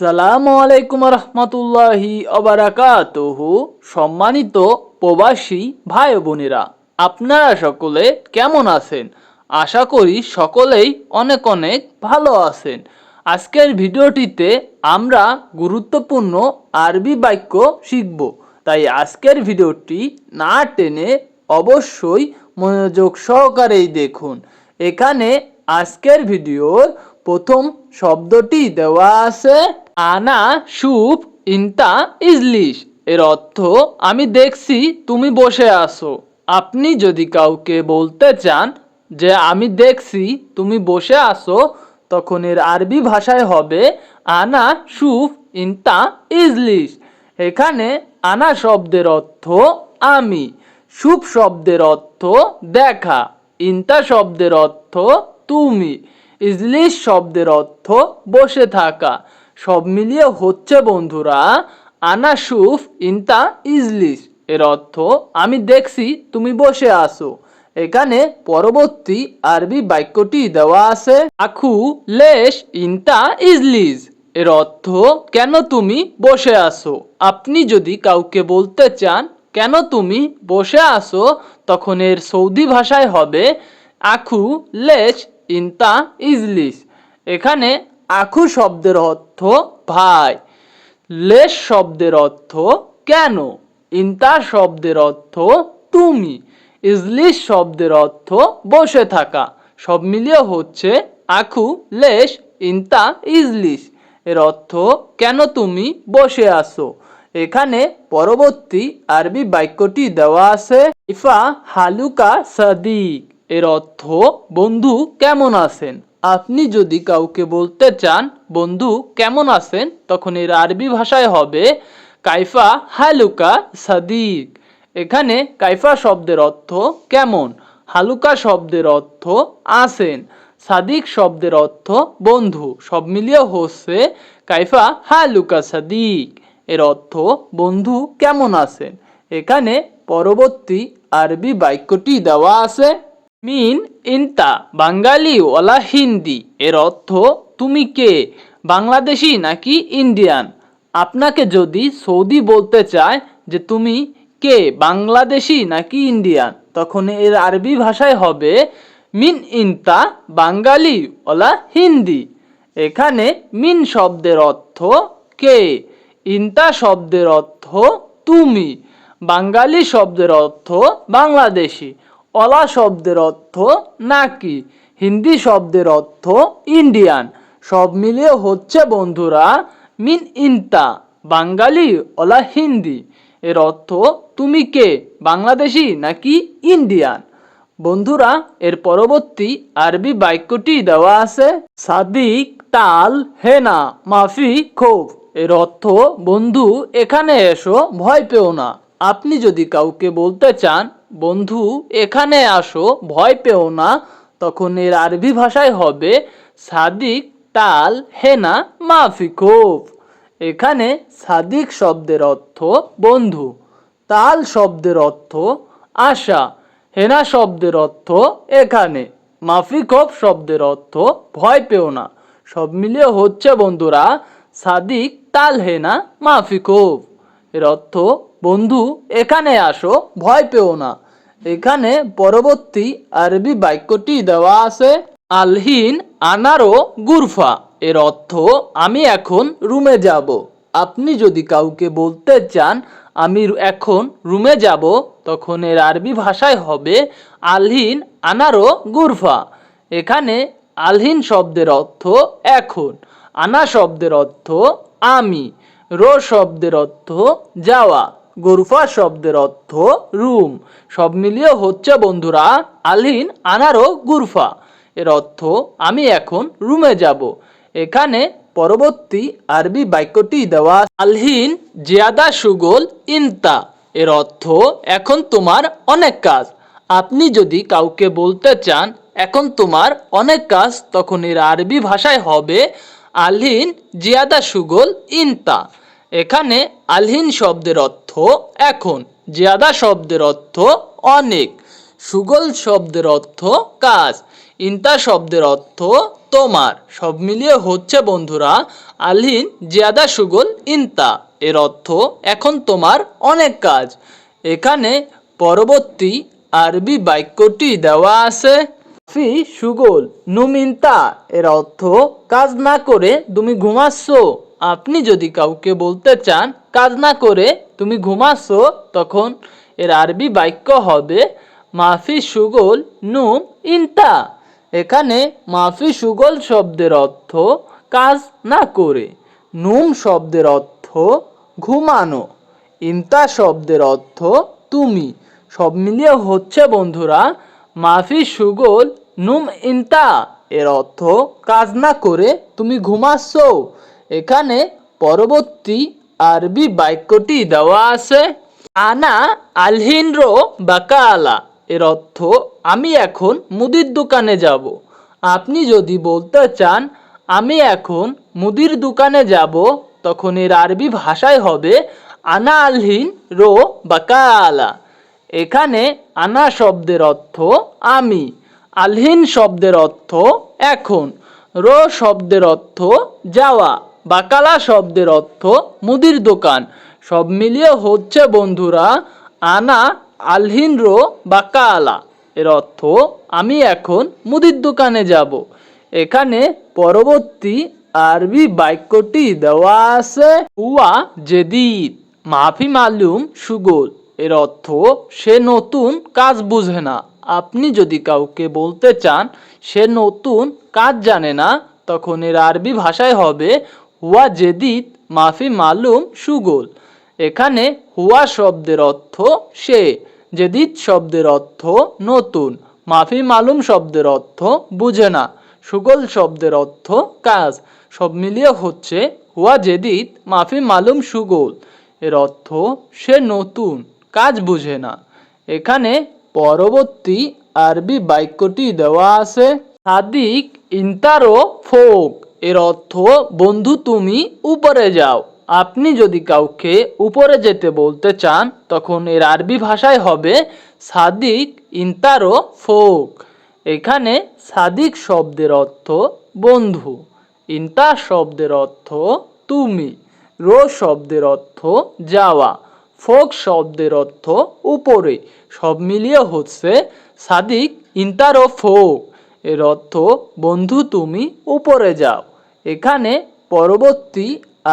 আসসালামু আলাইকুম রহমতুল্লাহি অবরাকাতুহু। সম্মানিত প্রবাসী ভাই বোনেরা, আপনারা সকলে কেমন আছেন? আশা করি সকলেই অনেক অনেক ভালো আছেন। আজকের ভিডিওটিতে আমরা গুরুত্বপূর্ণ আরবি বাক্য শিখব। তাই আজকের ভিডিওটি না টেনে অবশ্যই মনোযোগ সহকারেই দেখুন। এখানে আজকের ভিডিওর প্রথম শব্দটি দেওয়া আছে, আনা সুপ ইনতা ইজলিশ। এর অর্থ, আমি দেখছি তুমি বসে আছো। আপনি যদি কাউকে বলতে চান যে, আমি দেখছি তুমি বসে আছো, তখন এর আরবি ভাষায় হবে, আনা সুফ ইনতা ইজলিশ। এখানে, আনা শব্দের অর্থ, আমি। সুপ শব্দের অর্থ, দেখা। ইনতা শব্দের অর্থ, তুমি। ইজলিশ শব্দের অর্থ বসে থাকা। সব মিলিয়ে হচ্ছে, বন্ধুরা আনা সুফ ইন্তা ইজলিশ এর অর্থ, আমি দেখছি, তুমি বসে আসো এখানে পরবর্তী আরবি বাক্যটি দেওয়া আছে আখু লেশ ইনতা ইজলিজ এর অর্থ, কেন তুমি বসে আসো আপনি যদি কাউকে বলতে চান, কেন তুমি বসে আসো তখন এর সৌদি ভাষায় হবে আখু লেশ ইন্তা ইজলিস। এখানে আখু শব্দের অর্থ ভাই লেশ শব্দের অর্থ কেন, ইন্তা শব্দের অর্থ তুমি, ইজলিস শব্দের অর্থ বসে থাকা। সব মিলিয়ে হচ্ছে আখু লেশ ইন্তা, ইজলিস। এর অর্থ কেন তুমি বসে আসো এখানে পরবর্তী আরবি বাক্যটি দেওয়া আছে, ইফা হালুকা সাদিক। এর অর্থ, বন্ধু, কেমন আছেন? আপনি যদি কাউকে বলতে চান, বন্ধু, কেমন আছেন? তখন এর আরবি ভাষায় হবে, কাইফা হালুকা সাদিক। এখানে কাইফা শব্দের অর্থ, কেমন? হালুকা শব্দের অর্থ, আছেন। সাদিক শব্দের অর্থ, বন্ধু। সব মিলিয়ে হচ্ছে, কাইফা হালুকা সাদিক। এর অর্থ, বন্ধু, কেমন আছেন? এখানে পরবর্তী আরবি বাক্যটি দেওয়া আছে মিন ইনতা, বাঙালি ওলা হিন্দি। এর অর্থ, তুমি কে? বাংলাদেশি নাকি ইন্ডিয়ান? আপনাকে যদি সৌদি বলতে চায় যে, তুমি কে? বাংলাদেশি নাকি ইন্ডিয়ান? তখন এর আরবি ভাষায় হবে, মিন ইনতা, বাঙালি ওলা হিন্দি। এখানে মিন শব্দের অর্থ, কে? ইনতা শব্দের অর্থ, তুমি। বাঙালি শব্দের অর্থ, বাংলাদেশি। অলা শব্দের অর্থ নাকি? হিন্দি শব্দের অর্থ ইন্ডিয়ান। সব মিলিয়ে হচ্ছে বন্ধুরা, মিন ইনতা, বাঙালি, অলা হিন্দি। এর অর্থ তুমি কে, বাংলাদেশি নাকি ইন্ডিয়ান? বন্ধুরা, এর পরবর্তী আরবি বাক্যটি দেওয়া আছে, সাদিক তাল হেনা মাফি খোফ। এর অর্থ, বন্ধু, এখানে এসো, ভয় পেও না। আপনি যদি কাউকে বলতে চান বন্ধু, এখানে আসো, ভয় পেও না। তখন এর আরবি ভাষায় হবে, সাদিক তাল হেনা মাফি খোফ এখানে সাদিক শব্দের অর্থ বন্ধু, তাল শব্দের অর্থ আশা, হেনা শব্দের অর্থ এখানে, মাফিকফ শব্দের অর্থ ভয় পেও না। সব মিলিয়ে হচ্ছে, বন্ধুরা, সাদিক তাল হেনা মাফিকফ। এর অর্থ বন্ধু, এখানে আসো, ভয় পেও না। এখানে পরবর্তী আরবি বাক্যটি দেওয়া আছে, আলহিন আনারো গুরফা। এর অর্থ, আমি এখন রুমে যাব। আপনি যদি কাউকে বলতে চান, আমি এখন রুমে যাব, তখন এর আরবি ভাষায় হবে, আলহিন আনারো গুরফা। এখানে আলহিন শব্দের অর্থ, এখন। আনা শব্দের অর্থ, আমি। রো শব্দের অর্থ, যাওয়া। গরুফা শব্দের অর্থ রুম। সব মিলিয়ে হচ্ছে বন্ধুরা আলহিন আনারো গুরফা। এর অর্থ, আমি এখন রুমে যাব। এখানে পরবর্তী আরবি বাক্যটি দেওয়া আলহিন জিয়াদা সুগোল ইনতা। এর অর্থ, এখন তোমার অনেক কাজ। আপনি যদি কাউকে বলতে চান, এখন তোমার অনেক কাজ, তখন এর আরবি ভাষায় হবে আলহিন জিয়াদা সুগোল ইনতা। এখানে আলহিন শব্দের অর্থ এখন, জিয়াদা শব্দের অর্থ অনেক, সুগল শব্দের অর্থ কাজ, ইন্তা শব্দের অর্থ তোমার। সব মিলিয়ে হচ্ছে বন্ধুরা আলহিন, জিয়াদা, সুগল, ইন্তা। এর অর্থ এখন তোমার অনেক কাজ। এখানে পরবর্তী আরবি বাক্যটি দেওয়া আছে। ফি, সুগল নুমিনতা এর অর্থ কাজ না করে তুমি ঘুমাচ্ছ। আপনি যদি কাউকে বলতে চান কাজ না করে তুমি ঘুমাসো তখন এর আরবি বাক্য হবে, মাফি সুগল নুম ইনতা। এখানে মাফি সুগল শব্দের অর্থ, কাজ না করে। নুম শব্দের অর্থ, ঘুমানো। ইমতা শব্দের অর্থ, তুমি। সব মিলিয়ে হচ্ছে, বন্ধুরা, মাফি সুগল নুম ইনতা। এর অর্থ, কাজ না করে তুমি ঘুমাচ্ছ। এখানে পরবর্তী আরবি বাক্যটি দেওয়া আছে, আনা আলহিনরো বাকালা। এর অর্থ, আমি এখন মুদির দোকানে যাব। আপনি যদি বলতে চান, আমি এখন মুদির দোকানে যাব, তখন এর আরবি ভাষায় হবে, আনা আলহিন রো বাকালা। এখানে আনা শব্দের অর্থ, আমি। আলহিন শব্দের অর্থ, এখন। রো শব্দের অর্থ, যাওয়া। বাকালা শব্দের অর্থ মুদির দোকান। সব মিলিয়ে হচ্ছে বন্ধুরা, আনা আলহিন রো বাকালা। এর অর্থ, আমি এখন মুদির দোকানে যাব। এখানে পরবর্তী আরবি বাক্যটি দেওয়া আছে, হুয়া জেদিদ, মাফি মালুম, সুগোল। এর অর্থ, সে নতুন কাজ বুঝে না। আপনি যদি কাউকে বলতে চান, সে নতুন কাজ জানে না, তখন এর আরবি ভাষায় হবে হুয়া জেদিদ মাফি মালুম সুগোল। এখানে হুয়া শব্দের অর্থ সে, জেদিদ শব্দের অর্থ নতুন। মাফি মালুম শব্দের অর্থ বুঝে না। সুগল শব্দের অর্থ কাজ। সব মিলিয়ে হচ্ছে হুয়া জেদিদ মাফি মালুম সুগল। এর অর্থ সে নতুন, কাজ বুঝে না। এখানে পরবর্তী আরবি বাক্যটি দেওয়া আছে, সাদিক, ইন্তারো ফোক। এর অর্থ, বন্ধু, তুমি উপরে যাও। আপনি যদি কাউকে উপরে যেতে বলতে চান, তখন এর আরবি ভাষায় হবে, সাদিক ইন্তারো ফোক। এখানে সাদিক শব্দের অর্থ, বন্ধু। ইন্তা শব্দের অর্থ, তুমি। রো শব্দের অর্থ, যাওয়া। ফোক শব্দের অর্থ, উপরে। সব মিলিয়ে হচ্ছে, সাদিক ইন্তারো ফোক। এর অর্থ, বন্ধু, তুমি উপরে যাও। এখানে পরবর্তী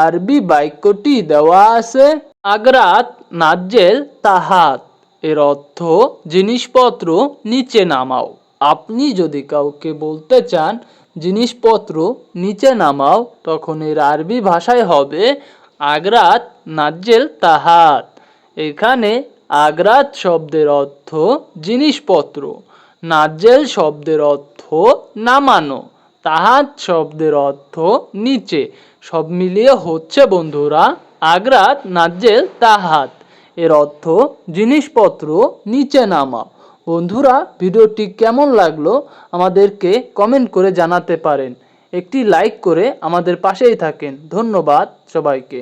আরবি বাক্যটি দেওয়া আছে, আগ্রাত নাজ্জেল তাহাত। এর অর্থ, জিনিসপত্র নিচে নামাও। আপনি যদি কাউকে বলতে চান, জিনিসপত্র নিচে নামাও, তখন এর আরবি ভাষায় হবে, আগ্রাত নাজ্জেল তাহাত। এখানে আগ্রাত শব্দের অর্থ, জিনিসপত্র। নাজ্জেল শব্দের অর্থ নামানো তাহাত শব্দের অর্থ নিচে। সব মিলিয়ে হচ্ছে বন্ধুরা আগ্রাত নাজ্জেল তাহাত। এর অর্থ জিনিসপত্র নিচে নামা। বন্ধুরা, ভিডিওটি কেমন লাগল আমাদেরকে কমেন্ট করে জানাতে পারেন। একটি লাইক করে আমাদের পাশেই থাকেন। ধন্যবাদ সবাইকে।